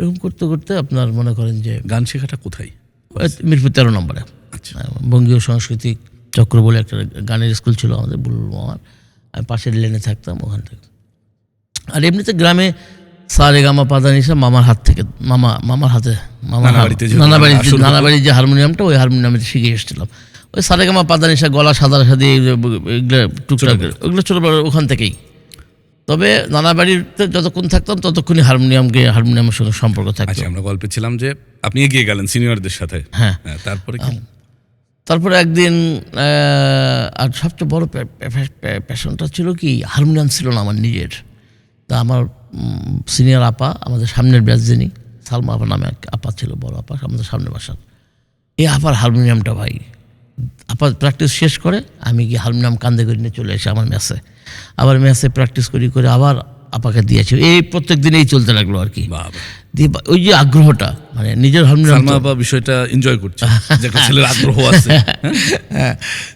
এরকম করতে করতে আপনার মনে করেন যে গান শেখাটা কোথায়? ওই মিরপুর তেরো নম্বরে। আচ্ছা। বঙ্গীয় সাংস্কৃতিক চক্র বলে একটা গানের স্কুল ছিল আমাদের বুলবুল মামার। আমি পাশের লেনে থাকতাম ওখান থেকে। আর এমনিতে গ্রামে সারে গামা পাদানিসা মামার হাত থেকে মামা মামার হাতে মামার নানা বাড়িতে নানা বাড়ির যে হারমোনিয়ামটা ওই হারমোনিয়ামে শিখে এসেছিলাম। ওই সারে গামা পাদানিসা গলা সাদা সাদি এগুলো টুকটাক ওগুলো ছোটোবেলা ওখান থেকেই। তবে নানা বাড়িতে যতক্ষণ থাকতাম ততক্ষণই হারমোনিয়াম গিয়ে হারমোনিয়ামের সঙ্গে সম্পর্ক থাকতো। আচ্ছা আমরা গল্পে ছিলাম যে আপনি এগিয়ে গেলেন সিনিয়রদের সাথে। হ্যাঁ। হ্যাঁ, তারপরে কি? তারপরে একদিন আর সবচেয়ে বড় প্যাশনটা ছিল কি হারমোনিয়াম ছিল না আমার নিজের। তা আমার সিনিয়র আপা আমাদের সামনের ব্যাচ যিনি সালমা আপা নামে এক আপা ছিল বড় আপা আমাদের সামনের বাসার। এই আপার হারমোনিয়ামটা ভাই প্র্যাকটিস শেষ করে আমি গিয়ে হারমোনিয়াম কান্দে করে নিয়ে চলে এসে আমার ম্যাচে আবার ম্যাচে প্র্যাকটিস করি করে আবার আপাকে দিয়েছে এই প্রত্যেক দিনেই চলতে লাগল আর কি। দিয়ে ওই যে আগ্রহটা মানে নিজের হারমোনিয়াম বিষয়টা এনজয় করছে ছেলের আগ্রহ আছে। হ্যাঁ? হ্যাঁ।